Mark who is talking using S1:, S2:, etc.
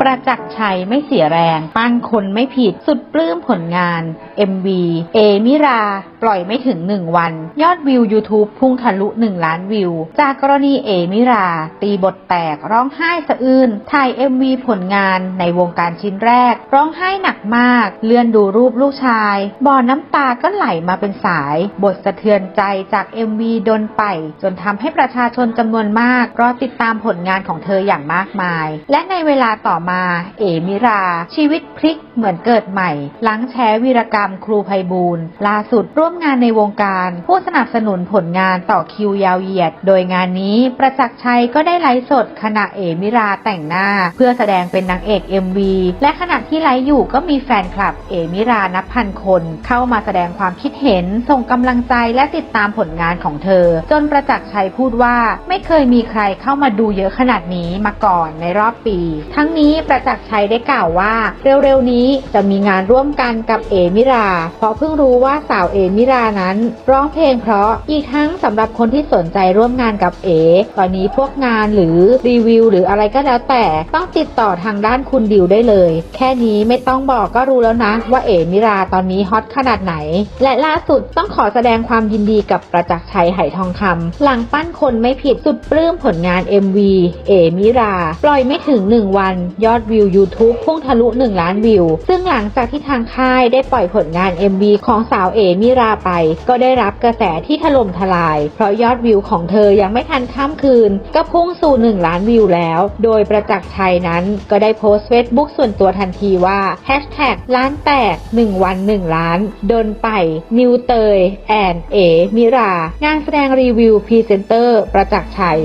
S1: ประจักษ์ชัยไม่เสียแรง ปั้นคนไม่ผิด สุดปลื้มผลงาน MV เอมิรา ปล่อยไม่ถึง 1 วัน ยอดวิว YouTube พุ่งทะลุ 1 ล้านวิว จากกรณีเอมิรา ตีบทแตกร้องไห้สะอื้นถ่าย MV ผลงานในวงการชิ้นแรก ร้องไห้หนักมาก เลื่อนดูรูปลูกชาย บ่อน้ำตาก็ไหลมาเป็นสาย บทสะเทือนใจจาก MV โดนไป จนทำให้ประชาชนจำนวนมากรอติดตามผลงานของเธออย่างมากมาย และในเวลาต่อมา เอมิรา ชีวิตพลิกเหมือนเกิดใหม่ หลังแชร์วีรกรรมครูไพบูลย์ล่าสุดร่วมงานในวงการ ผู้สนับสนุนผลงานต่อคิวยาวเหยียด โดยงานนี้ประจักษ์ชัยก็ได้ไลฟ์สดขณะเอมิราแต่งหน้า เพื่อแสดงเป็นนางเอก MV และขณะที่ไลฟ์อยู่ก็มีแฟนคลับเอมิรานับพันคน เข้ามาแสดงความคิดเห็น ส่งกำลังใจและติดตามผลงานของเธอ จนประจักษ์ชัยพูดว่าไม่เคยมีใครเข้ามาดูเยอะขนาดนี้มาก่อนในรอบปี ทั้งนี้ประจักษ์ชัยได้กล่าวว่า เร็วๆนี้จะมีงานร่วมกันกับเอมิราเพราะเพิ่งรู้ว่าสาวเอมิรานั้น ร้องเพลงเพราะอีกทั้งสำหรับคนที่สนใจร่วมงานกับเอ ตอนนี้พวกงานหรือรีวิวหรืออะไรก็แล้วแต่ต้องติดต่อทางด้านคุณดิวได้เลย แค่นี้ไม่ต้องบอกก็รู้แล้วนะ ว่าเอมิราตอนนี้ฮอตขนาดไหน และล่าสุดต้องขอแสดงความยินดีกับประจักษ์ชัยไหทองคำหลังปั้นคนไม่ผิดสุดปลื้มผลงาน MV เอมิรา ปล่อยไม่ถึง 1 วัน ยอดวิว YouTube พุ่งทะลุ 1 ล้านวิว ซึ่งหลังจากที่ทางค่ายได้ปล่อยผลลงาน MV ของสาวเอมิราไป ก็ได้รับกระแสที่ถล่มทลาย เพราะยอดวิวของเธอยังไม่ทันข้ามคืน ก็พุ่งสู่ 1 ล้านวิวแล้ว โดยประจักษ์ชัยนั้นก็ได้โพสต์เฟซบุ๊กส่วนตัวทันทีว่า Hashtag ล้านแตก 1 วัน 1 ล้าน โดนไป นิวเตย แอนเอมิรางานแสดงรีวิวพรีเซนเตอร์ประจักษ์ชัย